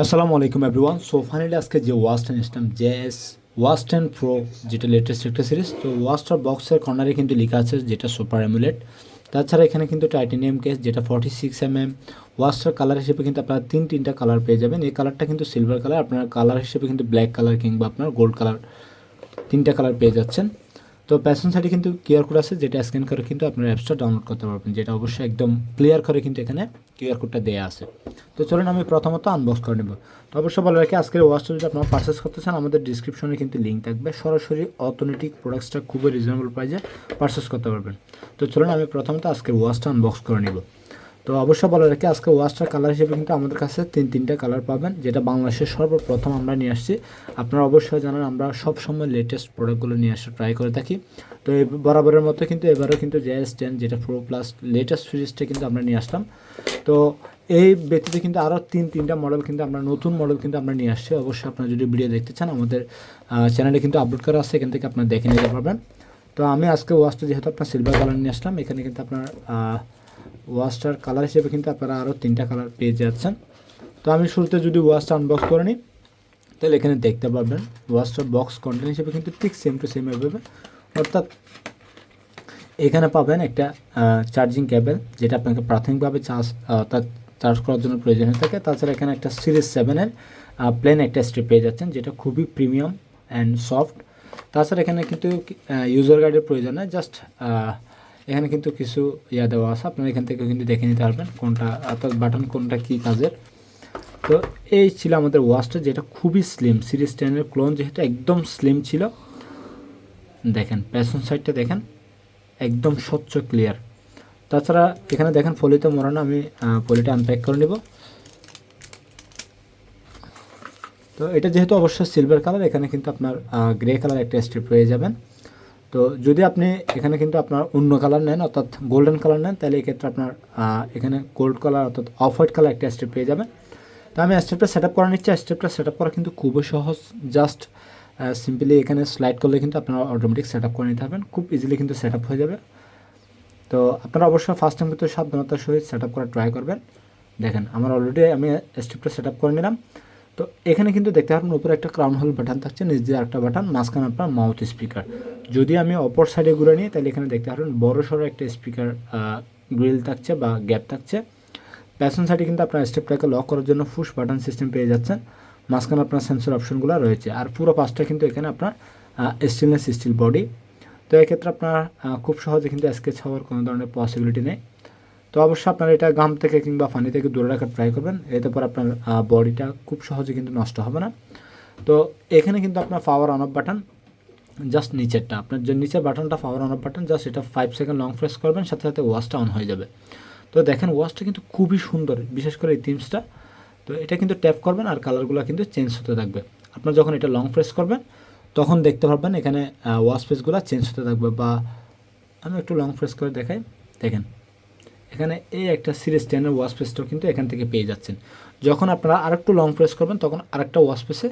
আসসালামু আলাইকুম everyone so finally আজকে যে ইসলাম জেএস ওয়াচ টেন প্রো যেটা লেটেস্ট একটা সিরিজ তো ওয়াচটার বক্সের কর্নারে কিন্তু লেখা আছে যেটা সুপার এমুলেট তাছাড়া এখানে কিন্তু টাইটেনিয়াম কেস যেটা ফর্টি সিক্স এম এম ওয়াচটার কালার হিসেবে কিন্তু আপনারা তিন তিনটা কালার পেয়ে যাবেন। এই কালারটা কিন্তু সিলভার কালার আপনার কালার হিসেবে কিন্তু ব্ল্যাক কালার কিংবা আপনার গোল্ড কালার তিনটা কালার পেয়ে যাচ্ছেন। তো প্যাশন সাইডে কিন্তু কিউআর কোড আছে, যেটা স্ক্যান করে কিন্তু আপনার অ্যাপসটা ডাউনলোড করতে পারবেন, যেটা অবশ্যই একদম ক্লিয়ার করে কিন্তু এখানে কিউআর কোডটা দেওয়া আছে। তো চলুন আমি প্রথমত আনবক্স করে নেব। তো অবশ্যই বলে রাখি, আজকের ওয়াচটা যদি আপনারা পারচেস করতে চান, আমাদের ডিসক্রিপশনে কিন্তু লিঙ্ক থাকবে। সরাসরি অটোমেটিক প্রোডাক্টসটা খুবই রিজনেবল প্রাইসে পারচেস করতে পারবেন। তো চলুন আমি প্রথমত আজকের ওয়াচটা আনবক্স করে নেব। তো অবশ্যই বলে রাখি, আজকে ওয়াচটার কালার হিসেবে কিন্তু আমাদের কাছে তিন, তিনটা কালার পাবেন, যেটা বাংলাদেশের সর্বপ্রথম আমরা নিয়ে আসছি। আপনারা অবশ্যই জানেন, আমরা সব সময় লেটেস্ট প্রোডাক্টগুলো নিয়ে আসতে ট্রাই করে থাকি। তো এই বরাবরের মতো কিন্তু এবারও কিন্তু জেএস টেন যেটা প্রো প্লাস লেটেস্ট সিরিজটা কিন্তু আমরা নিয়ে আসলাম। তো এই ব্যতীত কিন্তু আরও তিন, তিনটা মডেল কিন্তু আমরা, নতুন মডেল কিন্তু আমরা নিয়ে আসছি। অবশ্যই আপনারা যদি ভিডিও দেখতে চান, আমাদের চ্যানেলে কিন্তু আপলোড করা আছে, এখান থেকে আপনারা দেখে নিতে পারবেন। তো আমি আজকে ওয়াচটা যেহেতু আপনার সিলভার কালার নিয়ে আসলাম, এখানে কিন্তু আপনার ওয়াচটার কালার হিসেবে কিন্তু আপনারা আরও তিনটা কালার পেয়ে যাচ্ছেন। তো আমি শুরুতে যদি ওয়াচটা আনবক্স করে নিই, তাহলে এখানে দেখতে পাবেন ওয়াচটার বক্স কন্টেন্ট হিসেবে কিন্তু ঠিক সেম টু সেম এভাবে অর্থাৎ এখানে পাবেন একটা চার্জিং কেবল যেটা আপনাকে প্রাথমিকভাবে চার্জ অর্থাৎ চার্জ করার জন্য প্রয়োজন হয়ে থাকে। তাছাড়া এখানে একটা সিরিজ সেভেনের প্লেন একটা স্ট্রিপ পেয়ে যাচ্ছেন যেটা খুবই প্রিমিয়াম অ্যান্ড সফট তাছাড়া এখানে কিন্তু ইউজার গাইডের প্রয়োজন নয় জাস্ট এখানে কিন্তু কিছু ইয়া দেওয়া আছে। আপনারা এখান থেকে কিন্তু দেখে নিতে পারবেন কোনটা, অর্থাৎ বাটন কোনটা কী কাজের। তো এই ছিল আমাদের ওয়াচটা, যেটা খুবই স্লিম সিরিজ টেনের ক্লোন যেহেতু একদম স্লিম ছিল। দেখেন প্যাশন সাইডটা দেখেন, একদম স্বচ্ছ ক্লিয়ার তাছাড়া এখানে দেখেন ফলিতে মরানো, আমি পলিটা আনপ্যাক করে নেব। তো এটা যেহেতু অবশ্যই সিলভার কালার এখানে কিন্তু আপনার গ্রে কালার একটা স্ট্রিপ পেয়ে যাবেন। তো যদি আপনি এখানে কিন্তু আপনার অন্য কালার নেন, অর্থাৎ গোল্ডেন কালার নেন, তাহলে এক্ষেত্রে আপনার এখানে গোল্ড কালার অর্থাৎ অফ হোয়াইট কালার একটা স্টেপ পেয়ে যাবেন। তো আমি স্টেপটা সেট আপ করা নিচ্ছি। স্টেপটা সেট আপ করা কিন্তু খুবই সহজ। জাস্ট সিম্পলি এখানে স্লাইড করলে কিন্তু আপনারা অটোমেটিক সেট আপ করে নিতে পারবেন। খুব ইজিলি কিন্তু সেট আপ হয়ে যাবে। তো আপনারা অবশ্যই ফার্স্ট টাইম কিন্তু সাবধানতার সহিত সেট আপ করার ট্রাই করবেন। দেখেন, আমার অলরেডি আমি স্টেপটা সেট আপ করে নিলাম। তো এখানে কিন্তু দেখতে পারবেন উপরে একটা ক্রাউন হোল বাটন থাকছে, নিচ দিয়ে একটা বাটন মাঝখানে আপনার মাউথ স্পিকার যদি আমি অপর সাইডে ঘুরে নিই, তাহলে এখানে দেখতে পারবেন বড় সড়ো একটা স্পিকার গ্রিল থাকছে বা গ্যাপ থাকছে। প্যাশন সাইডে কিন্তু আপনার স্টেপটাকে লক করার জন্য ফুশ বাটন সিস্টেম পেয়ে যাচ্ছেন। মাঝখানে আপনার সেন্সর অপশনগুলো রয়েছে। আর পুরো পাঁচটা কিন্তু এখানে আপনার স্টেনলেস স্টিল বডি তো এক্ষেত্রে আপনার খুব সহজে কিন্তু স্কেচ হওয়ার কোনো ধরনের পসিবিলিটি নেই। তো অবশ্যই আপনারা এটা গাম থেকে কিংবা ফানি থেকে দূরে রাখার ট্রাই করবেন। এতে পর আপনার বডিটা খুব সহজে কিন্তু নষ্ট হবে না। তো এখানে কিন্তু আপনার power on off button just নিচেরটা। আপনার যে নিচের বাটনটা power on off button just এটা ফাইভ সেকেন্ড লং প্রেস করবেন, সাথে সাথে ওয়াশটা অন হয়ে যাবে। তো দেখেন ওয়াশটা কিন্তু খুবই সুন্দর, বিশেষ করে এই থিমসটা তো এটা কিন্তু ট্যাপ করবেন আর কালারগুলো কিন্তু চেঞ্জ হতে থাকবে। আপনার যখন এটা লং প্রেস করবেন, তখন দেখতে পারবেন এখানে ওয়াশ পেজগুলো চেঞ্জ হতে থাকবে বা আমি একটু লং প্রেস করে দেখাই। দেখেন, এখানে এই একটা সিরিজ টেনের ওয়াশ পেজটাও কিন্তু এখান থেকে পেয়ে যাচ্ছেন। যখন আপনারা আরেকটু লং প্রেস করবেন, তখন আরেকটা ওয়াশ পেসে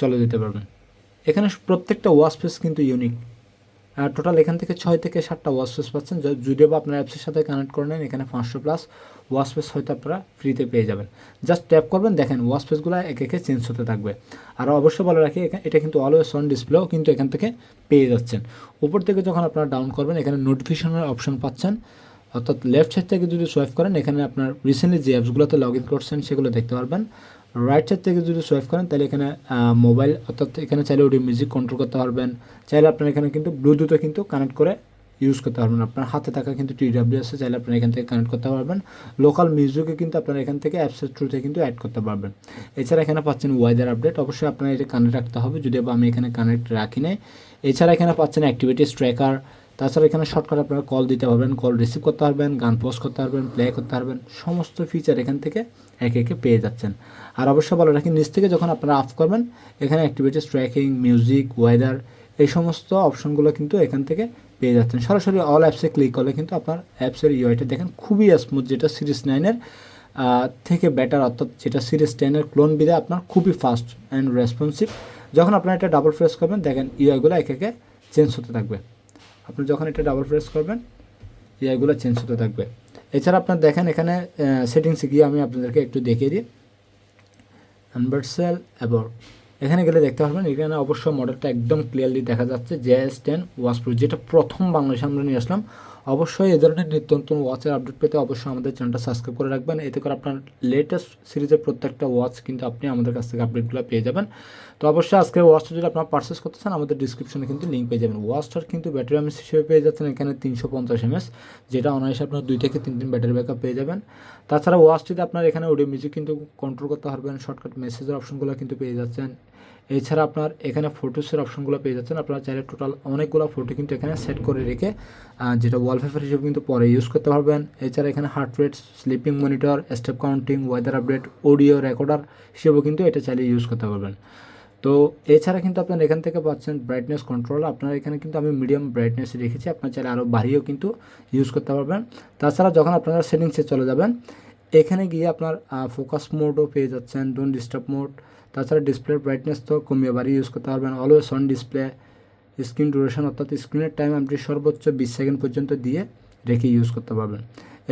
চলে যেতে পারবেন। এখানে প্রত্যেকটা ওয়াশ পেস কিন্তু ইউনিক আর টোটাল এখান থেকে ছয় থেকে সাতটা ওয়াশ পেস পাচ্ছেন। যদিও বা আপনার অ্যাপসের সাথে কানেক্ট করে নেন, এখানে পাঁচশো প্লাস ওয়াশ পেস হয়তো আপনারা ফ্রিতে পেয়ে যাবেন। জাস্ট ট্যাপ করবেন, দেখেন ওয়াশ পেসগুলো এক একে চেঞ্জ হতে থাকবে। আর অবশ্যই বলে রাখি এটা কিন্তু অলওয়েজ অন ডিসপ্লেও কিন্তু এখান থেকে পেয়ে যাচ্ছেন। উপর থেকে যখন আপনারা ডাউন করবেন, এখানে নোটিফিকেশনের অপশন পাচ্ছেন। অর্থাৎ লেফট সাইড থেকে যদি সোয়াইপ করেন, এখানে আপনার রিসেন্টলি যে অ্যাপসগুলোতে লগ ইন করছেন, সেগুলো দেখতে পারবেন। রাইট সাইড থেকে যদি সোয়াইপ করেন, তাহলে এখানে মোবাইল অর্থাৎ এখানে চাইলে অডিও মিউজিক কন্ট্রোল করতে পারবেন। চাইলে আপনার এখানে কিন্তু ব্লুটুথও কিন্তু কানেক্ট করে ইউজ করতে পারবেন। আপনার হাতে থাকা কিন্তু টিডাব্লিউ আছে চাইলে আপনারা এখান থেকে কানেক্ট করতে পারবেন। লোকাল মিউজিকে কিন্তু আপনারা এখান থেকে অ্যাপসের থ্রুতে কিন্তু অ্যাড করতে পারবেন। এছাড়া এখানে পাচ্ছেন ওয়েদার আপডেট অবশ্যই আপনার এটা কানেক্ট রাখতে হবে যদি আমি এখানে কানেক্ট রাখি নাই। এছাড়া এখানে পাচ্ছেন অ্যাক্টিভিটিস ট্র্যাকার তাছাড়া এখানে শর্টকাট আপনারা কল দিতে পারবেন কল রিসিভ করতে পারবেন, গান পোস্ট করতে পারবেন প্লে করতে পারবেন, সমস্ত ফিচার এখান থেকে একে একে পেয়ে যাচ্ছেন। আর অবশ্যই বলে রাখি, নিচ থেকে যখন আপনারা আপ করবেন, এখানে অ্যাক্টিভিটিস ট্র্যাকিং মিউজিক ওয়েদার এই সমস্ত অপশনগুলো কিন্তু এখান থেকে পেয়ে যাচ্ছেন। সরাসরি অল অ্যাপসে ক্লিক করলে কিন্তু আপনার অ্যাপসের ইউআইটা দেখেন খুবই স্মুথ যেটা সিরিজ নাইনের থেকে বেটার অর্থাৎ যেটা সিরিজ টেনের ক্লোন বিদে আপনার খুবই ফাস্ট অ্যান্ড রেসপন্সিভ যখন আপনারা এটা ডাবল প্রেস করবেন, দেখেন ইউআইগুলো একে একে চেঞ্জ হতে থাকবে। আপনি যখন এটা ডাবল প্রেস করবেন এআইগুলো চেঞ্জ হতে থাকবে। এছাড়া আপনার দেখেন এখানে সেটিংসে গিয়ে আমি আপনাদেরকে একটু দেখিয়ে দিই। আনভার্সেল অ্যাবর এখানে গেলে দেখতে পারবেন, এখানে অবশ্য মডেলটা একদম ক্লিয়ারলি দেখা যাচ্ছে জেএস টেন ওয়াচ প্রো যেটা প্রথম বাংলাদেশে আমরা নিয়ে আসলাম। অবশ্যই এ ধরনের নিত্য নতুন ওয়াচের আপডেট পেতে অবশ্যই আমাদের চ্যানেলটা সাবস্ক্রাইব করে রাখবেন। এতে করে আপনার লেটেস্ট সিরিজের প্রত্যেকটা ওয়াচ কিন্তু আপনি আমাদের কাছ থেকে আপডেটগুলো পেয়ে যাবেন। তো অবশ্যই আজকের ওয়াচটা যদি আপনারা পারচেস করতে চান, আমাদের ডিসক্রিপশনে কিন্তু লিঙ্ক পেয়ে যাবেন। ওয়াচটার কিন্তু ব্যাটারি এমএস হিসেবে পেয়ে যাচ্ছেন এখানে তিনশো পঞ্চাশ এমএস যেটা অনায়াসে আপনার দুই থেকে তিন দিন ব্যাটারি ব্যাকআপ পেয়ে যাবেন। তাছাড়া ওয়াচটিতে আপনার এখানে অডিও মিউজিক কিন্তু কন্ট্রোল করতে পারবেন শর্টকাট মেসেজের অপশনগুলো কিন্তু পেয়ে যাচ্ছেন। এছাড়া আপনার এখানে ফটোসের অপশনগুলো পেয়ে যাচ্ছেন। আপনারা চাইলে টোটাল অনেকগুলো ফটো কিন্তু এখানে সেট করে রেখে যেটা ওয়ালপেপার হিসেবে কিন্তু পরে ইউজ করতে পারবেন। এছাড়া এখানে heart rate sleeping monitor step counting weather update audio recorder হিসেবেও কিন্তু এটা চাইলে ইউজ করতে পারবেন। তো এছাড়া কিন্তু আপনার এখান থেকে পাচ্ছেন ব্রাইটনেস কন্ট্রোল আপনার এখানে কিন্তু আমি মিডিয়াম ব্রাইটনেস রেখেছি। আপনার চাইলে আরও বাড়িয়েও কিন্তু ইউজ করতে পারবেন। তাছাড়া যখন আপনারা সেটিংসে চলে যাবেন এখানে গিয়ে আপনার ফোকাস মোডও পেয়ে যাচ্ছেন ডোন্ট ডিস্টার্ব মোড তাছাড়া ডিসপ্লে ব্রাইটনেস তো কমিয়ে বাড়িয়ে ইউজ করতে পারবেন। Always on display screen duration অর্থাৎ স্ক্রিনের টাইম আপনি সর্বোচ্চ বিশ সেকেন্ড পর্যন্ত দিয়ে রেখে ইউজ করতে পারবেন।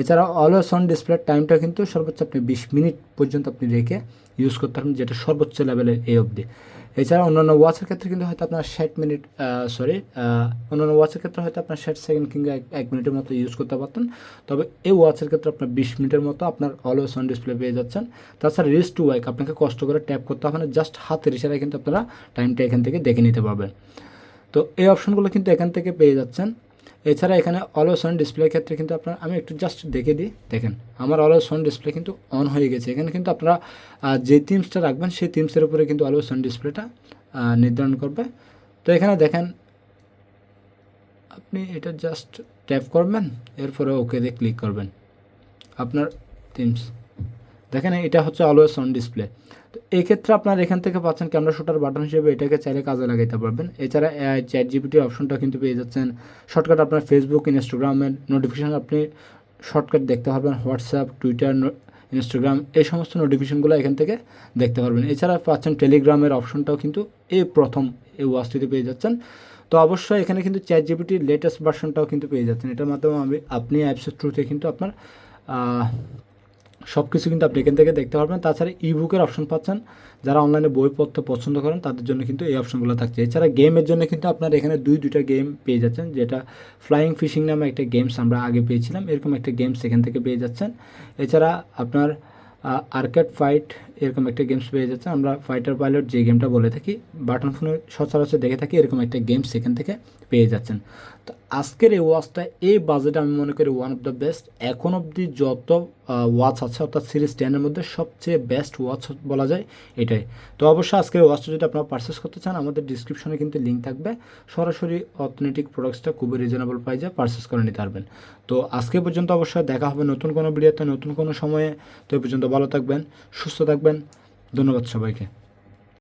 এছাড়া অলওয়েজ অন ডিসপ্লের টাইমটা কিন্তু সর্বোচ্চ আপনি বিশ মিনিট পর্যন্ত আপনি রেখে ইউজ করতে পারবেন, যেটা সর্বোচ্চ লেভেলের এই অবধি। এছাড়া অন্যান্য ওয়াচের ক্ষেত্রে কিন্তু হয়তো আপনার ষাট মিনিট সরি অন্যান্য ওয়াচের ক্ষেত্রে হয়তো আপনার ষাট সেকেন্ড কিংবা এক মিনিটের মতো ইউজ করতে পারতেন। তবে এই ওয়াচের ক্ষেত্রে আপনার বিশ মিনিটের মতো আপনার অলওয়েজ অন ডিসপ্লে পেয়ে যাচ্ছেন। তাছাড়া রিস টু ওয়াইক আপনাকে কষ্ট করে ট্যাপ করতে হবে না জাস্ট হাতের ইশারায় কিন্তু আপনারা টাইমটা এখান থেকে দেখে নিতে পারবেন। তো এই অপশনগুলো কিন্তু এখান থেকে পেয়ে যাচ্ছেন। এছাড়া এখানে অলওয়েজ সাউন্ড ডিসপ্লের ক্ষেত্রে কিন্তু আপনার, আমি একটু জাস্ট দেখে দিই। দেখেন, আমার অলওয়েজ সাউন্ড ডিসপ্লে কিন্তু অন হয়ে গেছে। এখানে কিন্তু আপনারা যে থিমসটা রাখবেন, সেই থিমসের উপরে কিন্তু অলওয়েজ সাউন্ড ডিসপ্লেটা নির্ধারণ করবে। তো এখানে দেখেন, আপনি এটা জাস্ট ট্যাপ করবেন, এরপরে ওকেতে ক্লিক করবেন। আপনার থিমস দেখেন, এটা হচ্ছে অলওয়েজ অন ডিসপ্লে তো এই ক্ষেত্রে আপনার এখান থেকে পাচ্ছেন ক্যামেরা শুটার বাটন হিসেবে এটাকে চাইলে কাজে লাগাইতে পারবেন। এছাড়া চ্যাট জিপিটির অপশনটা কিন্তু পেয়ে যাচ্ছেন। শর্টকাট আপনার ফেসবুক ইনস্টাগ্রামের নোটিফিকেশান আপনি শর্টকাট দেখতে পারবেন। হোয়াটসঅ্যাপ টুইটার ইনস্টাগ্রাম এই সমস্ত নোটিফিকেশনগুলো এখান থেকে দেখতে পারবেন। এছাড়া পাচ্ছেন টেলিগ্রামের অপশনটাও কিন্তু এই প্রথম এই ওয়াচটিতে পেয়ে যাচ্ছেন। তো অবশ্যই এখানে কিন্তু চ্যাট জিপিটির লেটেস্ট ভার্সনটাও কিন্তু পেয়ে যাচ্ছেন। এটার মাধ্যমে আমি, আপনি অ্যাপসের থ্রুতে কিন্তু আপনার সব কিছু কিন্তু আপনি এখান থেকে দেখতে পারবেন। তাছাড়া ই বুকের অপশন পাচ্ছেন। যারা অনলাইনে বই পড়তে পছন্দ করেন, তাদের জন্য কিন্তু এই অপশনগুলো থাকছে। এছাড়া গেমের জন্য কিন্তু আপনার এখানে দুই, দুইটা গেম পেয়ে যাচ্ছেন, যেটা ফ্লাইং ফিশিং নামে একটা গেমস আমরা আগে পেয়েছিলাম। এরকম একটা গেমস এখান থেকে পেয়ে যাচ্ছেন। এছাড়া আপনার আর্কেড ফাইট এরকম একটা গেমস পেয়ে যাচ্ছেন। আমরা ফাইটার পাইলট যে গেমটা বলে থাকি বাটন ফোনে সচরাচর দেখে থাকি, এরকম একটা গেমস এখান থেকে পেয়ে যাচ্ছেন। তো আজকের এই ওয়াচটা এই বাজেটে আমি মনে করি ওয়ান অফ দ্য বেস্ট এখন অবধি যত ওয়াচ আছে, অর্থাৎ সিরিজ টেনের মধ্যে সবচেয়ে বেস্ট ওয়াচ বলা যায় এটাই। তো অবশ্যই আজকের ওয়াচটা যদি আপনারা পারচেস করতে চান, আমাদের ডিসক্রিপশনে কিন্তু লিঙ্ক থাকবে। সরাসরি অর্থনৈতিক প্রোডাক্টসটা খুবই রিজনেবল প্রাইজে পারচেস করে নিতে পারবেন। তো আজকে পর্যন্ত অবশ্যই দেখা হবে নতুন কোনো ভিডিওতে নতুন কোনো সময়ে। তো এই পর্যন্ত ভালো থাকবেন, সুস্থ থাকবেন। ধন্যবাদ সবাইকে।